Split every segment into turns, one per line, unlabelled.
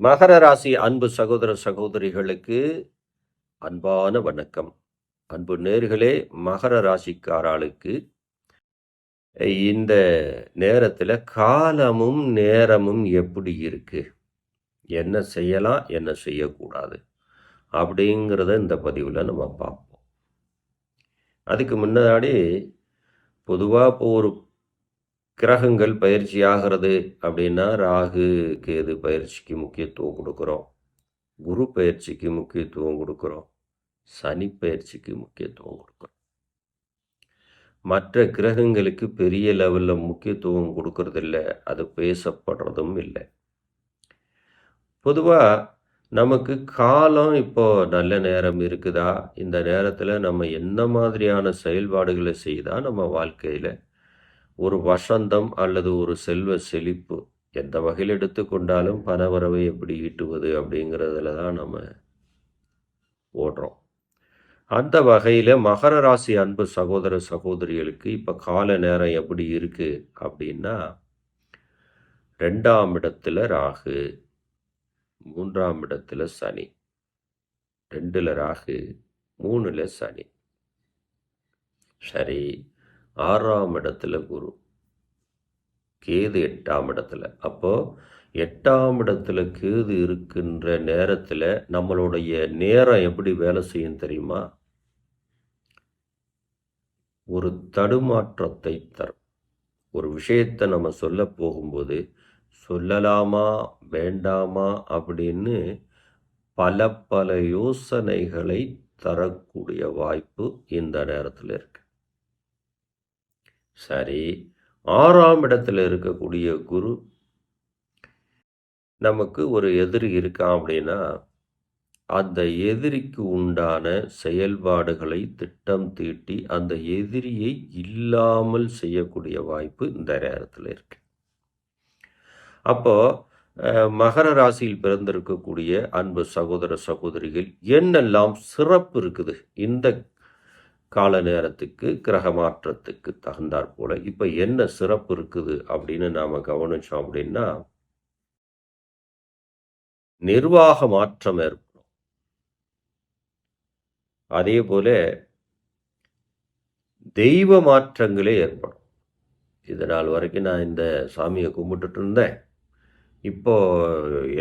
மகர ராசி அன்பு சகோதர சகோதரிகளுக்கு அன்பான வணக்கம். அன்பு நேர்களே மகர ராசிக்காராளுக்கு இந்த நேரத்தில் காலமும் நேரமும் எப்படி இருக்கு? என்ன செய்யலாம் என்ன செய்யக்கூடாது? அப்படிங்கிறத இந்த பதிவில் நம்ம பார்ப்போம். அதுக்கு முன்னாடி பொதுவாக இப்போ ஒரு கிரகங்கள் பயிற்சி ஆகிறது அப்படின்னா ராகு கேது பயிற்சிக்கு முக்கியத்துவம் கொடுக்குறோம். குரு பயிற்சிக்கு முக்கியத்துவம் கொடுக்குறோம். சனி பயிற்சிக்கு முக்கியத்துவம் கொடுக்குறோம். மற்ற கிரகங்களுக்கு பெரிய லெவலில் முக்கியத்துவம் கொடுக்கறதில்ல அது பேசப்படுறதும் இல்லை. பொதுவாக நமக்கு காலம் இப்போ நல்ல நேரம் இருக்குதா? இந்த நேரத்தில் நம்ம என்ன மாதிரியான செயல்பாடுகளை செய்தால் நம்ம வாழ்க்கையில் ஒரு வசந்தம் அல்லது ஒரு செல்வ செழிப்பு எந்த வகையில் எடுத்துக்கொண்டாலும் பணவரவை எப்படி ஈட்டுவது அப்படிங்கிறதுல தான் நம்ம ஓடுறோம். அந்த வகையில் மகர ராசி அன்பு சகோதர சகோதரிகளுக்கு இப்போ கால நேரம் எப்படி இருக்குது அப்படின்னா ரெண்டாம் இடத்துல ராகு மூன்றாம் இடத்துல சனி ரெண்டில் ராகு மூணில் சனி. சரி. ஆறாம் இடத்துல குரு. கேது எட்டாம் இடத்துல. அப்போது எட்டாம் இடத்துல கேது இருக்கின்ற நேரத்தில் நம்மளுடைய நேரம் எப்படி வேலை செய்யும் தெரியுமா? ஒரு தடுமாற்றத்தை தரும். ஒரு விஷயத்தை நம்ம சொல்ல போகும்போது சொல்லலாமா வேண்டாமா அப்படின்னு பல பல யோசனைகளை தரக்கூடிய வாய்ப்பு இந்த நேரத்தில் இருக்கு. சரி. ஆறாம் இடத்துல இருக்கக்கூடிய குரு நமக்கு ஒரு எதிரி இருக்கான் அப்படின்னா அந்த எதிரிக்கு உண்டான செயல்பாடுகளை திட்டம் தீட்டி அந்த எதிரியை இல்லாமல் செய்யக்கூடிய வாய்ப்பு இந்த நேரத்தில் இருக்கு. அப்போ மகர ராசியில் பிறந்திருக்கக்கூடிய அன்பு சகோதர சகோதரிகள் என்னெல்லாம் சிறப்பு இருக்குது? இந்த கால நேரத்துக்கு கிரக மாற்றத்துக்கு தகுந்தாற் போல. இப்போ என்ன சிறப்பு இருக்குது அப்படின்னு நாம் கவனிச்சோம் அப்படின்னா நிர்வாக மாற்றம் ஏற்படும். அதே போல தெய்வ மாற்றங்களே ஏற்படும். இது நாள் வரைக்கும் நான் இந்த சாமியை கும்பிட்டுட்டு இருந்தேன். இப்போ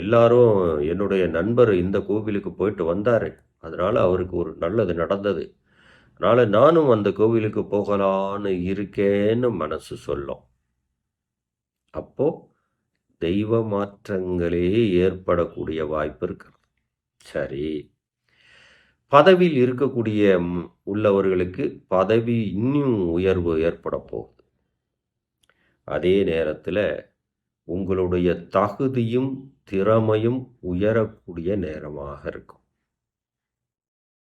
எல்லாரும் என்னுடைய நண்பர் இந்த கோவிலுக்கு போயிட்டு வந்தார். அதனால் அவருக்கு ஒரு நல்லது நடந்தது. அதனால் நானும் அந்த கோவிலுக்கு போகலான்னு இருக்கேன்னு மனசு சொல்லும். அப்போ தெய்வ மாற்றங்களே ஏற்படக்கூடிய வாய்ப்பு இருக்கிறது. சரி. பதவியில் இருக்கக்கூடிய உள்ளவர்களுக்கு பதவி இன்னும் உயர்வு ஏற்பட போகுது. அதே நேரத்தில் உங்களுடைய தகுதியும் திறமையும் உயரக்கூடிய நேரமாக இருக்கும்.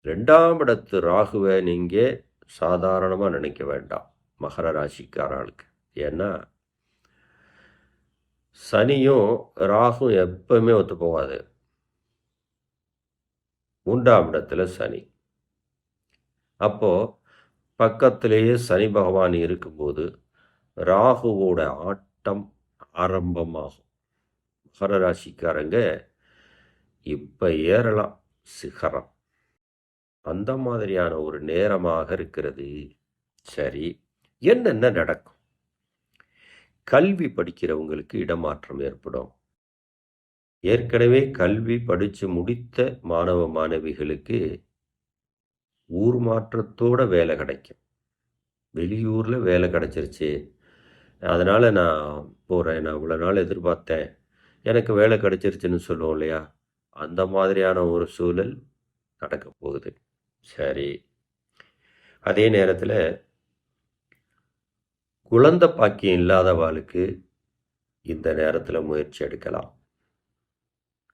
ரெண்டாம் இடத்து ராகுவை நீங்கள் சாதாரணமாக நினைக்க வேண்டாம் மகர ராசிக்காரர்களுக்கு. ஏன்னா சனியும் ராகும் எப்பவுமே ஒத்து போகாது. மூன்றாம் இடத்துல சனி. அப்போது பக்கத்திலேயே சனி பகவான் இருக்கும்போது ராகுவோட ஆட்டம் ஆரம்பமாகும். மகர ராசிக்காரங்க இப்போ ஏறலாம் சிகரம். அந்த மாதிரியான ஒரு நேரமாக இருக்கிறது. சரி என்னென்ன நடக்கும்? கல்வி படிக்கிறவங்களுக்கு இடமாற்றம் ஏற்படும். ஏற்கனவே கல்வி படித்து முடித்த மாணவ மாணவிகளுக்கு ஊர் மாற்றத்தோட வேலை கிடைக்கும். வெளியூரில் வேலை கிடைச்சிருச்சு. அதனால் நான் போகிறேன் நான் இவ்வளோ நாள் எதிர்பார்த்தேன். எனக்கு வேலை கிடைச்சிருச்சுன்னு சொல்லுவோம் இல்லையா? அந்த மாதிரியான ஒரு சூழல் நடக்க போகுது. சரி. அதே நேரத்தில் குழந்த பாக்கியம் இல்லாதவாளுக்கு இந்த நேரத்தில் முயற்சி எடுக்கலாம்.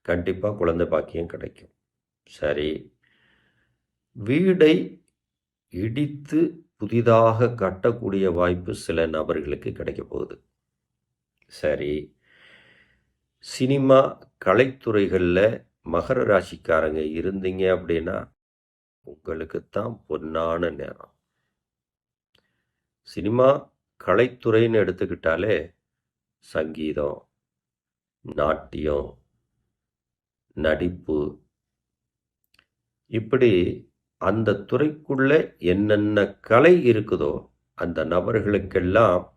கண்டிப்பாக குழந்தை பாக்கியம் கிடைக்கும். சரி. வீடை இடித்து புதிதாக கட்டக்கூடிய வாய்ப்பு சில நபர்களுக்கு கிடைக்க போகுது. சரி. சினிமா கலைத்துறைகளில் மகர ராசிக்காரங்க இருந்தீங்க அப்படின்னா உங்களுக்குத்தான் பொன்னான நேரம். சினிமா கலைத்துறைன்னு எடுத்துக்கிட்டாலே சங்கீதம் நாட்டியம் நடிப்பு. இப்படி அந்த துறைக்குள்ளே என்னென்ன கலை இருக்குதோ அந்த நபர்களுக்கெல்லாம்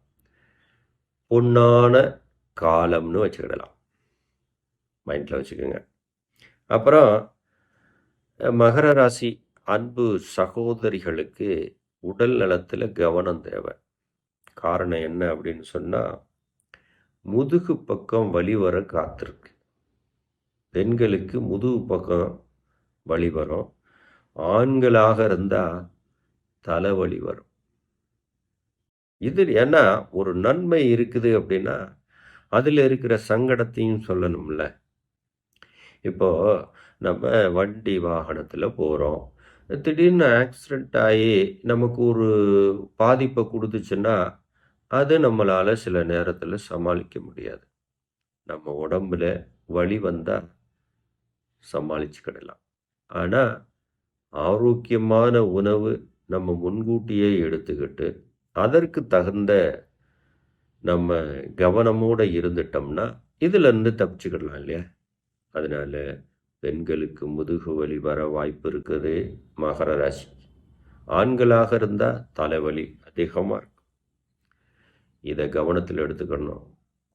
பொன்னான காலம்னு வச்சுக்கிடலாம். மைண்டில் வச்சுக்கோங்க. அப்புறம் மகர ராசி அன்பு சகோதரிகளுக்கு உடல் நலத்தில் கவனம் தேவை. காரணம் என்ன அப்படின்னு சொன்னால் முதுகு பக்கம் வலி வர காத்திருக்கு. பெண்களுக்கு முதுகு பக்கம் வலி வரும். ஆண்களாக இருந்தால் தலைவலி வரும். இதில் ஏன்னா ஒரு நன்மை இருக்குது அப்படின்னா அதில் இருக்கிற சங்கடத்தையும் சொல்லணும்ல. இப்போ நம்ம வண்டி வாகனத்தில் போகிறோம் திடீர்னு ஆக்சிடெண்ட் ஆகி நமக்கு ஒரு பாதிப்பை கொடுத்துச்சுன்னா அது நம்மளால் சில நேரத்தில் சமாளிக்க முடியாது. நம்ம உடம்புல வழி வந்தால் சமாளிச்சுக்கிடலாம். ஆனால் ஆரோக்கியமான உணவு நம்ம முன்கூட்டியே எடுத்துக்கிட்டு அதற்கு தகுந்த நம்ம கவனமோடு இருந்துட்டோம்னா இதிலேருந்து தப்பிச்சுக்கிடலாம் இல்லையா? அதனால் பெண்களுக்கு முதுகு வலி வர வாய்ப்பு இருக்குது. மகர ராசி. ஆண்களாக இருந்தால் தலைவலி அதிகமாக இருக்கும். இதை கவனத்தில் எடுத்துக்கணும்.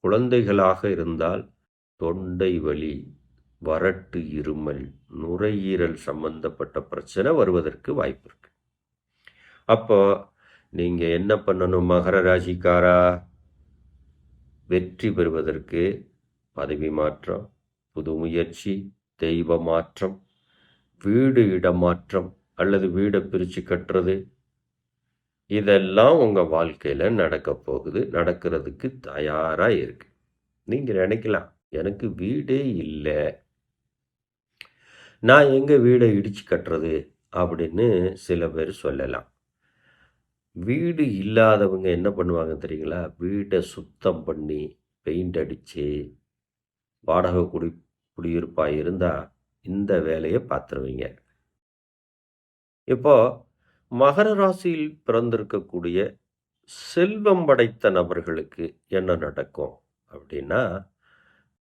குழந்தைகளாக இருந்தால் தொண்டை வலி வறட்டு இருமல் நுரையீரல் சம்பந்தப்பட்ட பிரச்சனை வருவதற்கு வாய்ப்பு இருக்கு. அப்போ நீங்கள் என்ன பண்ணணும் மகர ராசிக்காரா? வெற்றி பெறுவதற்கு பதவி மாற்றம் புது முயற்சி தெய்வ மாற்றம் வீடு இடமாற்றம் அல்லது வீடை பிரித்து கட்டுறது இதெல்லாம் உங்கள் வாழ்க்கையில் நடக்க போகுது நடக்கிறதுக்கு தயாராக இருக்கு. நீங்கள் நினைக்கலாம் எனக்கு வீடே இல்லை. நான் எங்கே வீடை இடித்து கட்டுறது அப்படின்னு சில பேர் சொல்லலாம். வீடு இல்லாதவங்க என்ன பண்ணுவாங்க தெரியுங்களா? வீடை சுத்தம் பண்ணி பெயிண்ட் அடித்து வாடகை குடி குடியிருப்பாக இருந்தால் இந்த வேலையை பார்த்துருவீங்க. இப்போ மகர ராசியில் பிறந்திருக்கக்கூடிய செல்வம் படைத்த நபர்களுக்கு என்ன நடக்கும் அப்படின்னா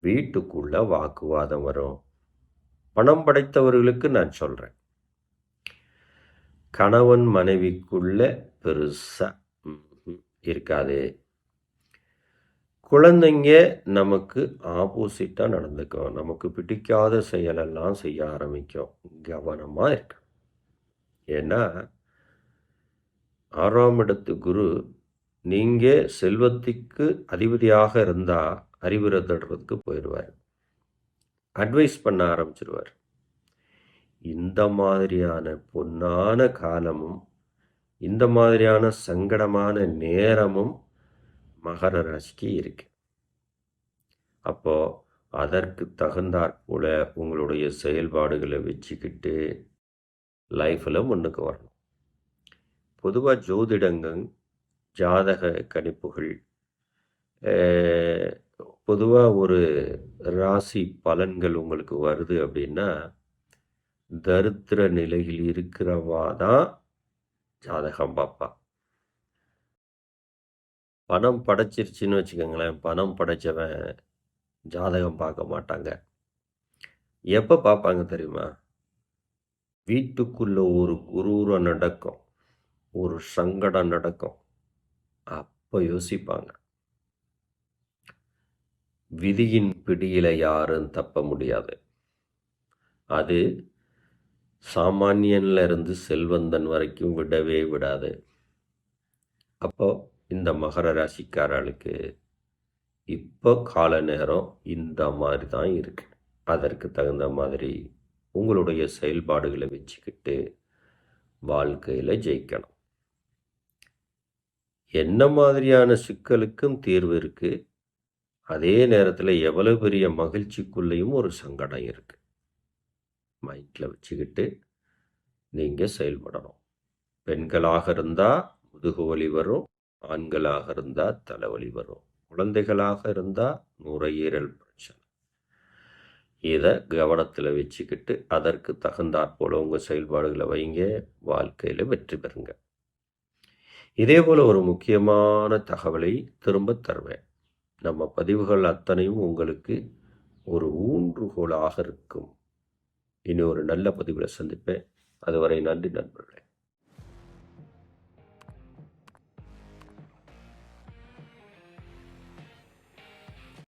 வீட்டுக்குள்ள வாக்குவாதம் வரும். பணம் படைத்தவர்களுக்கு நான் சொல்கிறேன் கணவன் மனைவிக்குள்ள பெருசாக இருக்காது. குழந்தைங்க நமக்கு ஆப்போசிட்டாக நடந்துக்கும். நமக்கு பிடிக்காத செயலெல்லாம் செய்ய ஆரம்பிக்கும். கவனமாக இருக்கு ஏன்னா ஆறாம் இடத்து குரு நீங்கள் செல்வத்துக்கு அதிபதியாக இருந்தால் அறிவுரை தடுறதுக்கு போயிடுவார். அட்வைஸ் பண்ண ஆரம்பிச்சிருவார். இந்த மாதிரியான பொன்னான காலமும் இந்த மாதிரியான சங்கடமான நேரமும் மகர ராசிக்கு இருக்கு. அப்போ அதற்கு தகுந்தாற் போல உங்களுடைய செயல்பாடுகளை வச்சுக்கிட்டு லைஃப்பில் முன்னுக்கு வரணும். பொதுவாக ஜோதிடங்கள் ஜாதக கணிப்புகள் பொதுவாக ஒரு ராசி பலன்கள் உங்களுக்கு வருது அப்படின்னா தரித்திர நிலையில் இருக்கிறவா தான் ஜாதகம் பார்ப்பா. பணம் படைச்சிருச்சுன்னு வச்சுக்கோங்களேன். பணம் படைச்சவன் ஜாதகம் பார்க்க மாட்டாங்க. எப்போ பார்ப்பாங்க தெரியுமா? வீட்டுக்குள்ளே ஒரு குரூரம் நடக்கும். ஒரு சங்கடம் நடக்கும். அப்போ யோசிப்பாங்க. விதியின் பிடியில் யாரும் தப்ப முடியாது. அது சாமானியன்ல இருந்து செல்வந்தன் வரைக்கும் விடவே விடாது. அப்போ இந்த மகர ராசிக்காரர்களுக்கு இப்போ கால நேரம் இந்த மாதிரி தான் இருக்கு. அதற்கு தகுந்த மாதிரி உங்களுடைய செயல்பாடுகளை வச்சுக்கிட்டு வாழ்க்கையில் ஜெயிக்கணும். என்ன மாதிரியான சிக்கலுக்கும் தீர்வு இருக்குது அதே நேரத்தில் எவ்வளோ பெரிய மகிழ்ச்சிக்குள்ளேயும் ஒரு சங்கடம் இருக்குது மைண்டில் வச்சுக்கிட்டு நீங்கள் செயல்படணும். பெண்களாக இருந்தால் முதுகு வலி வரும். ஆண்களாக இருந்தால் தலைவலி வரும். குழந்தைகளாக இருந்தால் நுரையீரல் பிரச்சனை. இதை கவனத்தில் வச்சுக்கிட்டு அதற்கு தகுந்தாற்போல் உங்கள் செயல்பாடுகளை வைங்க. வாழ்க்கையில் வெற்றி பெறுங்க. இதே போல் ஒரு முக்கியமான தகவலை திரும்ப தருவேன். நம்ம பதிவுகள் அத்தனையும் உங்களுக்கு ஒரு ஊன்றுகோலாக இருக்கும். இனி ஒரு நல்ல பதிவில் சந்திப்பேன். அதுவரை நன்றி நண்பர்கள்.